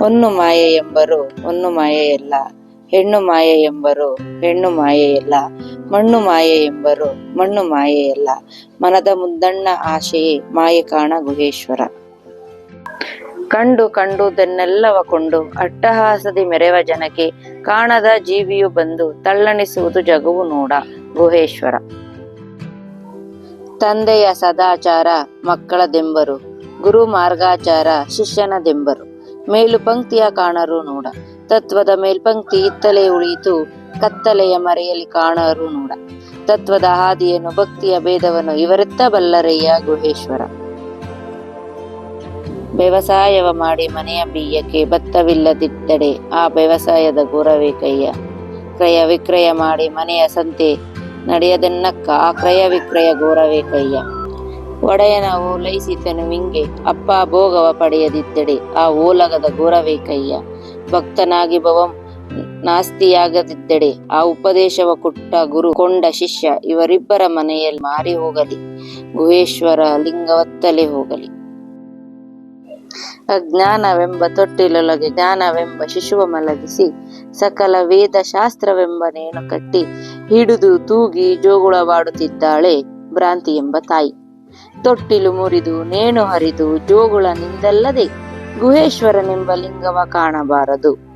ಒಂದು ಮಾಯೆ ಎಂಬರು ಒಂದು ಮಾಯೆಯಲ್ಲ ಹೆಣ್ಣು ಮಾಯೆ ಎಂಬರು ಹೆಣ್ಣು ಮಾಯೆಯಲ್ಲ ಮಣ್ಣು ಮಾಯೆ ಎಂಬರು ಮಣ್ಣು ಮಾಯೆಯಲ್ಲ ಮನದ ಮುದ್ದಣ್ಣ ಆಶೆಯೇ ಮಾಯೆ ಕಾಣ ಗುಹೇಶ್ವರ. ಕಂಡು ಕಂಡುದನ್ನೆಲ್ಲವ ಕೊಂಡು ಅಟ್ಟಹಾಸದಿ ಮೆರೆವ ಜನಕ್ಕೆ ಕಾಣದ ಜೀವಿಯು ಬಂದು ತಳ್ಳಣಿಸುವುದು ಜಗವು ನೋಡ ಗುಹೇಶ್ವರ. ತಂದೆಯ ಸದಾಚಾರ ಮಕ್ಕಳ ದೆಂಬರು ಗುರು ಮಾರ್ಗಾಚಾರ ಶಿಷ್ಯನದೆಂಬರು ಮೇಲು ಪಂಕ್ತಿಯ ಕಾಣರು ನೋಡ. ತತ್ವದ ಮೇಲ್ಪಂಕ್ತಿ ಇತ್ತಲೇ ಉಳಿಯಿತು, ಕತ್ತಲೆಯ ಮರೆಯಲ್ಲಿ ಕಾಣರು ನೋಡ. ತತ್ವದ ಹಾದಿಯನ್ನು ಭಕ್ತಿಯ ಭೇದವನ್ನು ಇವರೆತ್ತ ಬಲ್ಲರಯ್ಯ ಗುಹೇಶ್ವರ ವ್ಯವಸಾಯವ ಮಾಡಿ ಮನೆಯ ಬೀಯಕ್ಕೆ ಭತ್ತವಿಲ್ಲದಿದ್ದಡೆ ಆ ವ್ಯವಸಾಯದ ಗುರವೇ ಕೈಯ ಕ್ರಯ ವಿಕ್ರಯ ಮಾಡಿ ಮನೆಯ ಸಂತೆ ನಡೆಯದೆನ್ನಕ್ಕ ಆ ಕ್ರಯ ವಿಕ್ರಯ ಗೋರವೇ ಕೈಯ ಒಡೆಯನ ಓಲೈಸಿತನು ವಿಂಗೆ ಅಪ್ಪ ಭೋಗವ ಪಡೆಯದಿದ್ದಡೆ ಆ ಓಲಗದ ಗೋರವೇ ಕೈಯ. ಭಕ್ತನಾಗಿ ಭವಂ ನಾಸ್ತಿಯಾಗದಿದ್ದಡೆ ಆ ಉಪದೇಶವ ಕೊಟ್ಟ ಗುರು ಕೊಂಡ ಶಿಷ್ಯ ಇವರಿಬ್ಬರ ಮನೆಯಲ್ಲಿ ಮಾರಿ ಹೋಗಲಿ. ಗುಹೇಶ್ವರ ಲಿಂಗವತ್ತಲೇ ಹೋಗಲಿ. ಅಜ್ಞಾನವೆಂಬ ತೊಟ್ಟಿಲೊಳಗೆ ಜ್ಞಾನವೆಂಬ ಶಿಶುವ ಮಲಗಿಸಿ ಸಕಲ ವೇದ ಶಾಸ್ತ್ರವೆಂಬ ನೇಣು ಕಟ್ಟಿ ಹಿಡಿದು ತೂಗಿ ಜೋಗುಳವಾಡುತ್ತಿದ್ದಾಳೆ ಭ್ರಾಂತಿ ಎಂಬ ತಾಯಿ. ತೊಟ್ಟಿಲು ಮುರಿದು ನೇಣು ಹರಿದು ಜೋಗುಳನಿಂದಲ್ಲದೆ ಗುಹೇಶ್ವರನೆಂಬ ಲಿಂಗವ ಕಾಣಬಾರದು.